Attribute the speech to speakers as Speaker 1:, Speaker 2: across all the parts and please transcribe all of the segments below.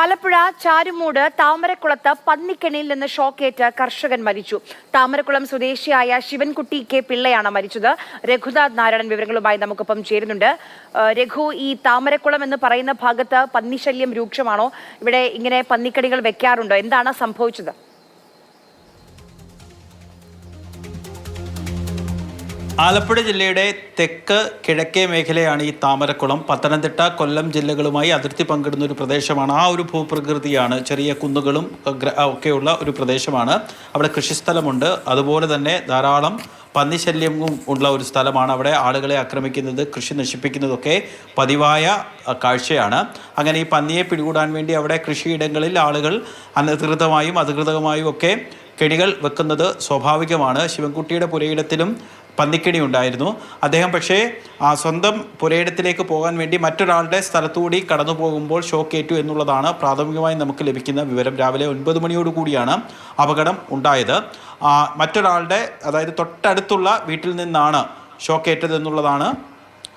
Speaker 1: ആലപ്പുഴ ചാരുമൂട് താമരക്കുളത്ത് പന്നിക്കെണിയിൽ നിന്ന് ഷോക്കേറ്റ് കർഷകൻ മരിച്ചു. താമരക്കുളം സ്വദേശിയായ ശിവൻകുട്ടി കെ പിള്ളയാണ് മരിച്ചത്. രഘുനാഥ് നാരായണൻ വിവരങ്ങളുമായി നമുക്കൊപ്പം ചേരുന്നുണ്ട്. രഘു ഈ താമരക്കുളം എന്ന് പറയുന്ന ഭാഗത്ത് പന്നിശല്യം രൂക്ഷമാണോ? ഇവിടെ ഇങ്ങനെ പന്നിക്കടികൾ വെക്കാറുണ്ടോ? എന്താണ് സംഭവിച്ചത്?
Speaker 2: ആലപ്പുഴ ജില്ലയുടെ തെക്ക് കിഴക്കേ മേഖലയാണ് ഈ താമരക്കുളം. പത്തനംതിട്ട കൊല്ലം ജില്ലകളുമായി അതിർത്തി പങ്കിടുന്ന ഒരു പ്രദേശമാണ്. ആ ഒരു ഭൂപ്രകൃതിയാണ്. ചെറിയ കുന്നുകളും ഒക്കെയുള്ള ഒരു പ്രദേശമാണ്. അവിടെ കൃഷിസ്ഥലമുണ്ട്. അതുപോലെ തന്നെ ധാരാളം പന്നിശല്യവും ഉള്ള ഒരു സ്ഥലമാണ് അവിടെ. ആളുകളെ ആക്രമിക്കുന്നത് കൃഷി നശിപ്പിക്കുന്നതൊക്കെ പതിവായ കാഴ്ചയാണ്. അങ്ങനെ ഈ പന്നിയെ പിടികൂടാൻ വേണ്ടി അവിടെ കൃഷിയിടങ്ങളിൽ ആളുകൾ അനധികൃതമായും അധികൃതമായും ഒക്കെ കെണികൾ വെക്കുന്നത് സ്വാഭാവികമാണ്. ശിവൻകുട്ടിയുടെ പുരയിടത്തിലും പന്നിക്കണി ഉണ്ടായിരുന്നു. അദ്ദേഹം പക്ഷേ ആ സ്വന്തം പുരയിടത്തിലേക്ക് പോകാൻ വേണ്ടി മറ്റൊരാളുടെ സ്ഥലത്തുകൂടി കടന്നു പോകുമ്പോൾ ഷോക്കേറ്റു എന്നുള്ളതാണ് പ്രാഥമികമായി നമുക്ക് ലഭിക്കുന്ന വിവരം. രാവിലെ ഒൻപത് മണിയോടുകൂടിയാണ് അപകടം ഉണ്ടായത്. മറ്റൊരാളുടെ അതായത് തൊട്ടടുത്തുള്ള വീട്ടിൽ നിന്നാണ് ഷോക്കേറ്റത് എന്നുള്ളതാണ്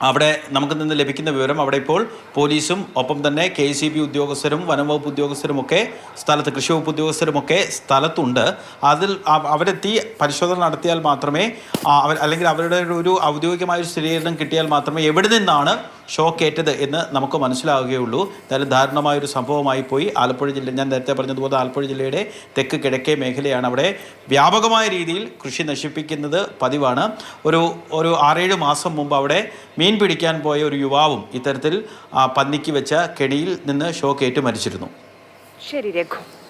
Speaker 2: അവിടെ നമുക്ക് നിന്ന് ലഭിക്കുന്ന വിവരം അവിടെ ഇപ്പോൾ പോലീസും ഒപ്പം തന്നെ കെ സി ബി ഉദ്യോഗസ്ഥരും വനംവകുപ്പ് ഉദ്യോഗസ്ഥരും ഒക്കെ സ്ഥലത്ത് കൃഷി വകുപ്പ് ഉദ്യോഗസ്ഥരുമൊക്കെ സ്ഥലത്തുണ്ട്. അതിൽ അവ- അവരെത്തി പരിശോധന നടത്തിയാൽ മാത്രമേ അവർ അല്ലെങ്കിൽ അവരുടെ ഒരു ഔദ്യോഗികമായ ഒരു സ്ഥിരീകരണം കിട്ടിയാൽ മാത്രമേ എവിടെ നിന്നാണ് ഷോക്ക് ഏറ്റത് എന്ന് നമുക്ക് മനസ്സിലാവുകയുള്ളൂ. എന്തായാലും ദാരുണമായ ഒരു സംഭവമായി പോയി. ആലപ്പുഴ ജില്ല ഞാൻ നേരത്തെ പറഞ്ഞതുപോലെ ആലപ്പുഴ ജില്ലയുടെ തെക്ക് കിഴക്കേ മേഖലയാണ് അവിടെ വ്യാപകമായ രീതിയിൽ കൃഷി നശിപ്പിക്കുന്നത് പതിവാണ്. ഒരു ഒരു ആറേഴ് മാസം മുമ്പ് അവിടെ മീൻ പിടിക്കാൻ പോയ ഒരു യുവാവും ഇത്തരത്തിൽ പന്നിക്ക് വെച്ച കെണിയിൽ നിന്ന് ഷോക്കേറ്റ് മരിച്ചിരുന്നു.
Speaker 1: ശരി രഘു.